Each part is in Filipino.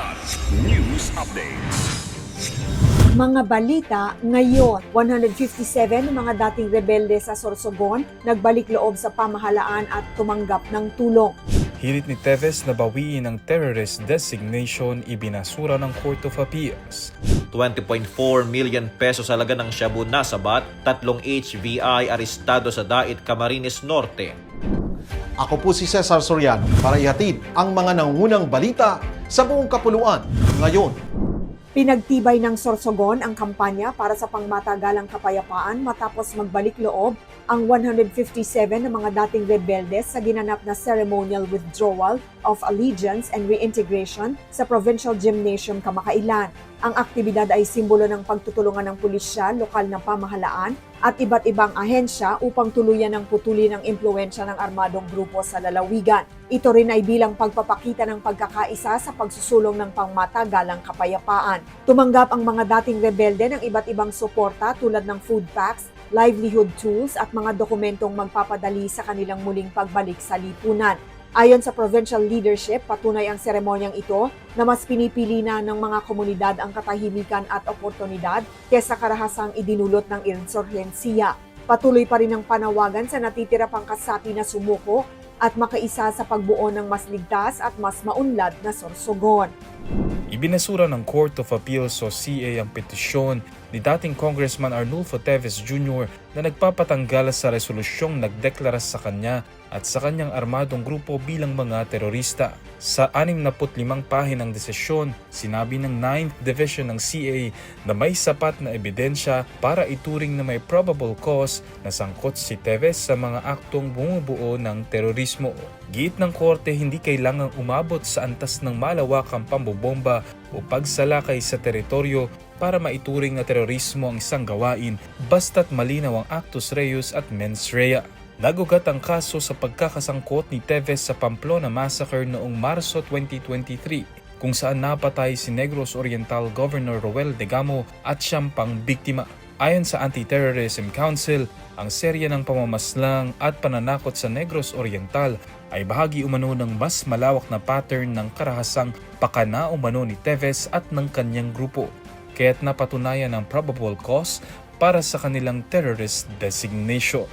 Kilat News Updates. Mga balita ngayon, 157 mga dating rebelde sa Sorsogon nagbalik loob sa pamahalaan at tumanggap ng tulong. Hirit ni Teves na bawiin ang terrorist designation ibinasura ng Court of Appeals. 20.4 million pesos halaga ng shabu na sabat, tatlong HVI arestado sa Dait Camarines Norte. Ako po si Cesar Soriano para ihatid ang mga nangungunang balita sa buong kapuluan ngayon. Pinagtibay ng Sorsogon ang kampanya para sa pangmatagalang kapayapaan matapos magbalik loob ang 157 na mga dating rebeldes sa ginanap na ceremonial withdrawal of allegiance and reintegration sa Provincial Gymnasium Kamakailan. Ang aktibidad ay simbolo ng pagtutulungan ng pulisya, lokal na pamahalaan at iba't ibang ahensya upang tuluyan ng putuli ng impluensya ng armadong grupo sa lalawigan. Ito rin ay bilang pagpapakita ng pagkakaisa sa pagsusulong ng pangmatagalang kapayapaan. Tumanggap ang mga dating rebelde ng iba't ibang suporta tulad ng food packs, livelihood tools at mga dokumentong magpapadali sa kanilang muling pagbalik sa lipunan. Ayon sa provincial leadership, patunay ang seremonyang ito na mas pinipili na ng mga komunidad ang katahimikan at oportunidad kesa karahasang idinulot ng insurhensiya. Patuloy pa rin ang panawagan sa natitira pang kasapi na sumuko at makaisa sa pagbuo ng mas ligtas at mas maunlad na sorsogon. Ibinasura ng Court of Appeals o CA ang petisyon ni dating Congressman Arnulfo Teves Jr. na nagpapatanggal sa resolusyong nagdeklara sa kanya at sa kanyang armadong grupo bilang mga terorista. Sa 65 pahinang desisyon, sinabi ng 9th Division ng CA na may sapat na ebidensya para ituring na may probable cause na sangkot si Teves sa mga aktong bumubuo ng terorismo. Giit ng korte hindi kailangang umabot sa antas ng malawakang pambobomba o pagsalakay sa teritoryo para maituring na terorismo ang isang gawain basta't malinaw ang actus reus at mens rea. Nagugat ang kaso sa pagkakasangkot ni Teves sa Pamplona Massacre noong Marso 2023 kung saan napatay si Negros Oriental Governor Roel Degamo at siyang pang biktima. Ayon sa Anti-Terrorism Council, ang serya ng pamamaslang at pananakot sa Negros Oriental ay bahagi umano ng mas malawak na pattern ng karahasang pakana umano ni Teves at ng kanyang grupo, kaya't napatunayan ang probable cause para sa kanilang terrorist designation.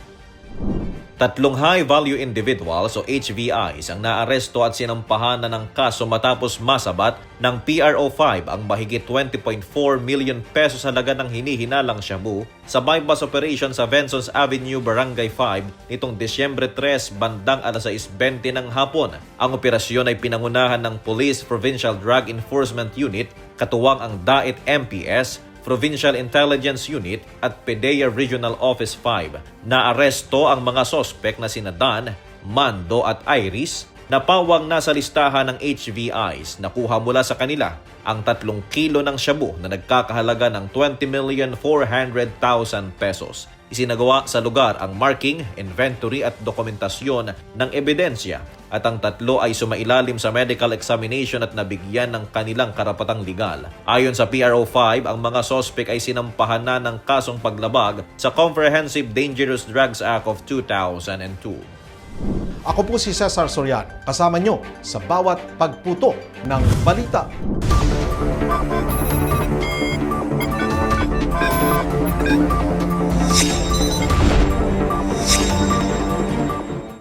Tatlong high-value individuals o HVIs ang naaresto at sinampahan na ng kaso matapos masabat ng PRO5 ang mahigit 20.4 million pesos halaga ng hinihinalang shabu sa bypass operation sa Benson's Avenue, Barangay 5 nitong Disyembre 3 bandang alas 6.20 ng hapon. Ang operasyon ay pinangunahan ng Police Provincial Drug Enforcement Unit katuwang ang DAIT MPS Provincial Intelligence Unit at PDEA Regional Office 5 na aresto ang mga sospek na sina Dan, Mando at Iris na pawang nasa listahan ng HVIs na kuha mula sa kanila ang tatlong kilo ng shabu na nagkakahalaga ng 20,400,000 pesos. Isinagawa sa lugar ang marking, inventory at dokumentasyon ng ebidensya at ang tatlo ay sumailalim sa medical examination at nabigyan ng kanilang karapatang legal. Ayon sa PRO5, ang mga sospek ay sinampahan na ng kasong paglabag sa Comprehensive Dangerous Drugs Act of 2002. Ako po si Cesar Soriano, kasama nyo sa bawat pagputo ng balita.